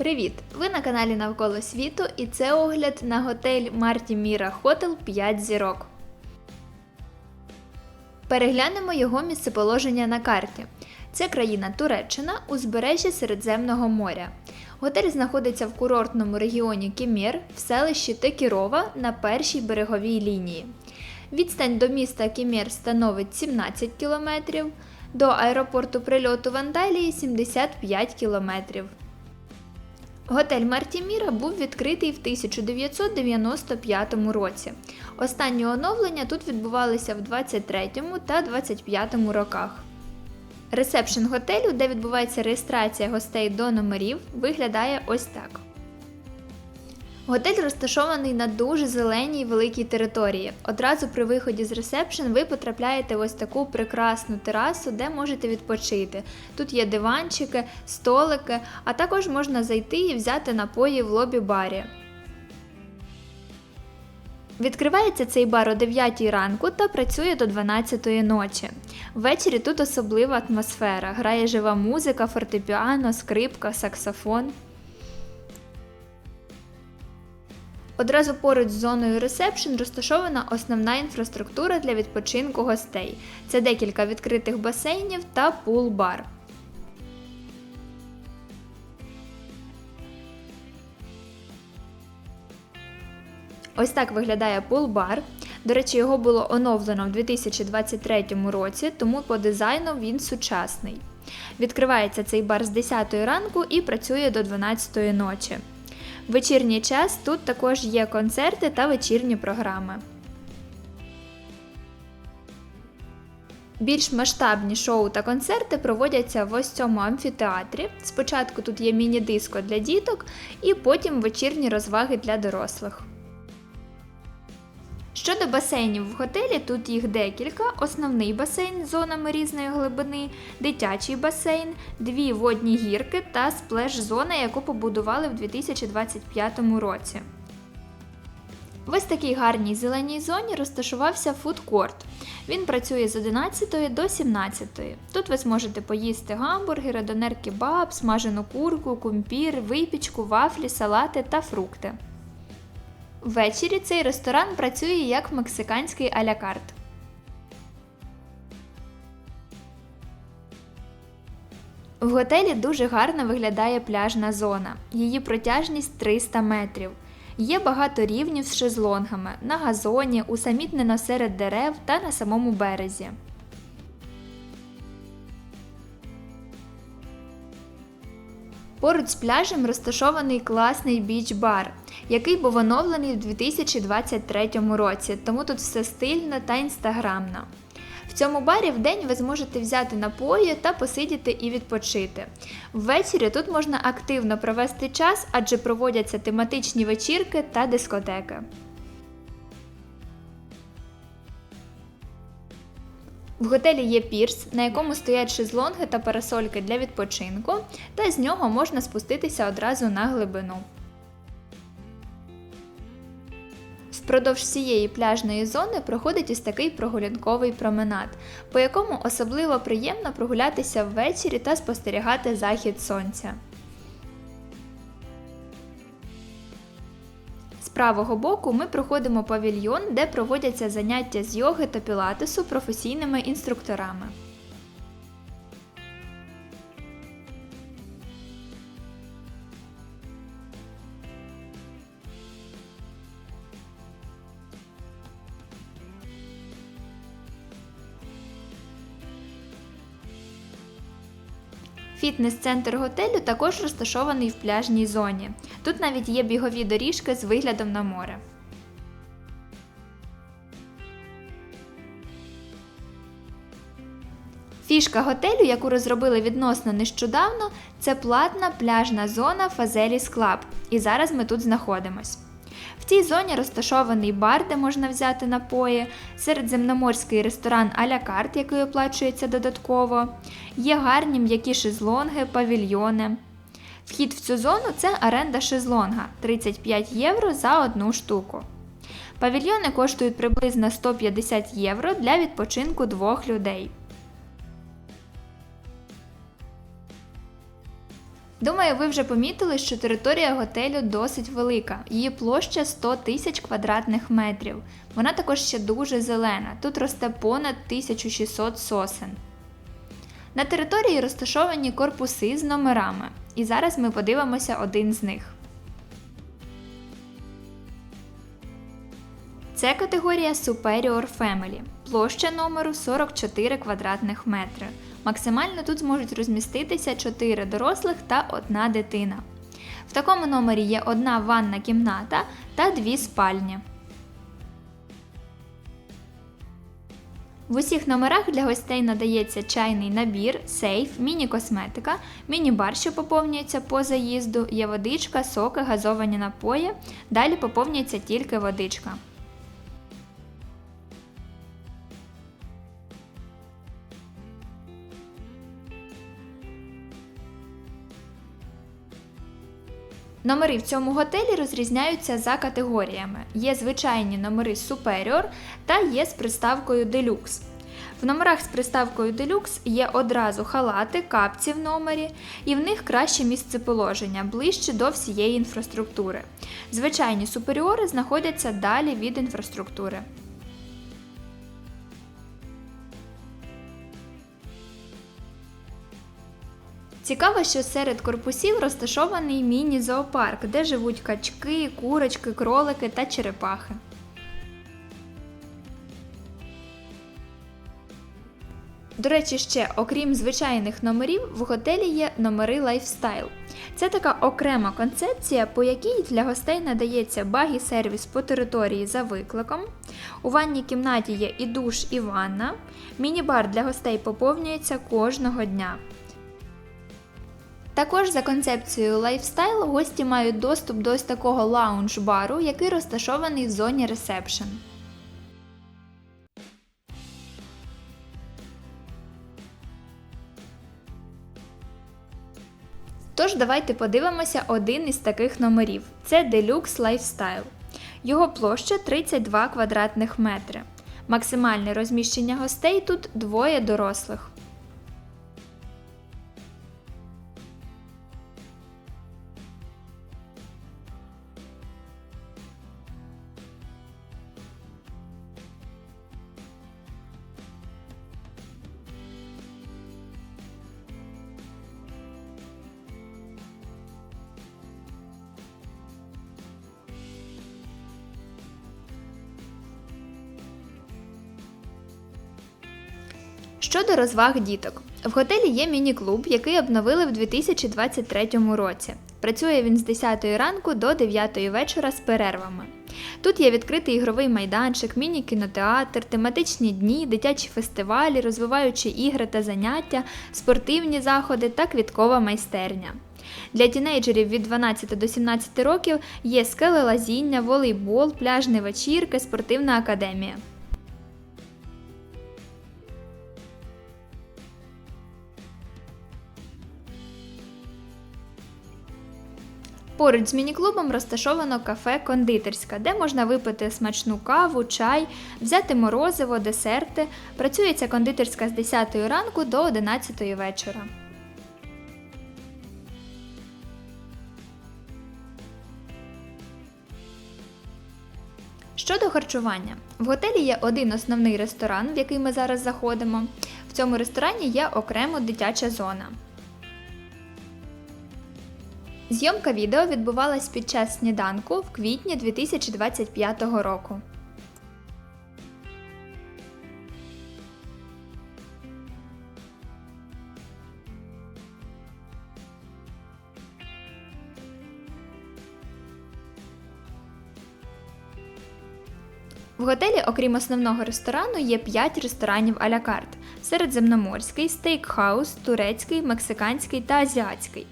Привіт! Ви на каналі Навколо світу і це огляд на готель Марті Міра Хотел 5 зірок. Переглянемо його місцеположення на карті. Це країна Туреччина, узбережжя Середземного моря. Готель знаходиться в курортному регіоні Кемір в селищі Текірова на першій береговій лінії. Відстань до міста Кемір становить 17 км, до аеропорту прильоту в Анталії 75 км. Готель Мартіміра був відкритий в 1995 році. Останні оновлення тут відбувалися в 23 та 25 роках. Ресепшн готелю, де відбувається реєстрація гостей до номерів, виглядає ось так. Готель розташований на дуже зеленій великій території. Одразу при виході з ресепшн ви потрапляєте в ось таку прекрасну терасу, де можете відпочити. Тут є диванчики, столики, а також можна зайти і взяти напої в лобі-барі. Відкривається цей бар о 9 ранку та працює до 12 ночі. Ввечері тут особлива атмосфера. Грає жива музика, фортепіано, скрипка, саксофон. Одразу поруч з зоною ресепшн розташована основна інфраструктура для відпочинку гостей. Це декілька відкритих басейнів та пул-бар. Ось так виглядає пул-бар. До речі, його було оновлено в 2023 році, тому по дизайну він сучасний. Відкривається цей бар з 10 ранку і працює до 12 ночі. Вечірній час тут також є концерти та вечірні програми. Більш масштабні шоу та концерти проводяться в ось цьому амфітеатрі. Спочатку тут є міні-диско для діток, і потім вечірні розваги для дорослих. Щодо басейнів в готелі, тут їх декілька: основний басейн з зонами різної глибини, дитячий басейн, дві водні гірки та сплеш-зона, яку побудували в 2025 році. В ось такій гарній зеленій зоні розташувався фудкорт. Він працює з 11 до 17. Тут ви зможете поїсти гамбургери, донер кебаб, смажену курку, кумпір, випічку, вафлі, салати та фрукти. Ввечері цей ресторан працює як мексиканський алякарт. В готелі дуже гарно виглядає пляжна зона. Її протяжність 300 метрів. Є багато рівнів з шезлонгами на газоні, усамітнено серед дерев та на самому березі. Поруч з пляжем розташований класний біч-бар, який був оновлений в 2023 році, тому тут все стильно та інстаграмно. В цьому барі в день ви зможете взяти напої та посидіти і відпочити. Ввечері тут можна активно провести час, адже проводяться тематичні вечірки та дискотеки. В готелі є пірс, на якому стоять шезлонги та парасольки для відпочинку, та з нього можна спуститися одразу на глибину. Впродовж всієї пляжної зони проходить ось такий прогулянковий променад, по якому особливо приємно прогулятися ввечері та спостерігати захід сонця. Правого боку ми проходимо павільйон, де проводяться заняття з йоги та пілатесу професійними інструкторами. Фітнес-центр готелю також розташований в пляжній зоні. Тут навіть є бігові доріжки з виглядом на море. Фішка готелю, яку розробили відносно нещодавно, це платна пляжна зона Фазеліс Клаб. І зараз ми тут знаходимось. В цій зоні розташований бар, де можна взяти напої, середземноморський ресторан а-ля карт, який оплачується додатково. Є гарні м'які шезлонги, павільйони. Вхід в цю зону це оренда шезлонга 35 євро за одну штуку. Павільйони коштують приблизно 150 євро для відпочинку двох людей. Думаю, ви вже помітили, що територія готелю досить велика. Її площа 100 тисяч квадратних метрів. Вона також ще дуже зелена. Тут росте понад 1600 сосен. На території розташовані корпуси з номерами. І зараз ми подивимося один з них. Це категорія Superior Family. Площа номеру 44 квадратних метри. Максимально тут зможуть розміститися 4 дорослих та одна дитина. В такому номері є одна ванна кімната та дві спальні. В усіх номерах для гостей надається чайний набір, сейф, міні-косметика, міні-бар, що поповнюється по заїзду, є водичка, соки, газовані напої. Далі поповнюється тільки водичка. Номери в цьому готелі розрізняються за категоріями. Є звичайні номери Superior та є з приставкою Deluxe. В номерах з приставкою Deluxe є одразу халати, капці в номері, і в них краще місцеположення, ближче до всієї інфраструктури. Звичайні суперіори знаходяться далі від інфраструктури. Цікаво, що серед корпусів розташований міні-зоопарк, де живуть качки, курочки, кролики та черепахи. До речі, ще, окрім звичайних номерів, в готелі є номери лайфстайл. Це така окрема концепція, по якій для гостей надається багі сервіс по території за викликом. У ванній кімнаті є і душ, і ванна. Міні-бар для гостей поповнюється кожного дня. Також за концепцією лайфстайл гості мають доступ до ось такого лаунж-бару, який розташований в зоні ресепшн. Тож давайте подивимося один із таких номерів. Це Deluxe Lifestyle. Його площа 32 квадратних метри. Максимальне розміщення гостей тут двоє дорослих. Щодо розваг діток, в готелі є міні-клуб, який обновили в 2023 році. Працює він з 10 ранку до 9 вечора з перервами. Тут є відкритий ігровий майданчик, міні-кінотеатр, тематичні дні, дитячі фестивалі, розвиваючі ігри та заняття, спортивні заходи та квіткова майстерня. Для тінейджерів від 12 до 17 років є скелелазіння, волейбол, пляжні вечірки, спортивна академія. Поруч з міні-клубом розташовано кафе кондитерська, де можна випити смачну каву, чай, взяти морозиво, десерти. Працюється кондитерська з 10 ранку до 11 вечора. Щодо харчування, в готелі є один основний ресторан, в який ми зараз заходимо. В цьому ресторані є окремо дитяча зона. Зйомка відео відбувалась під час сніданку в квітні 2025 року. В готелі, окрім основного ресторану, є 5 ресторанів а-ля карт: середземноморський, стейкхаус, турецький, мексиканський та азіатський.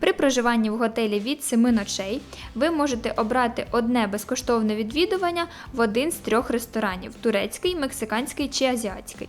При проживанні в готелі від 7 ночей ви можете обрати одне безкоштовне відвідування в один з трьох ресторанів турецький, мексиканський чи азіатський.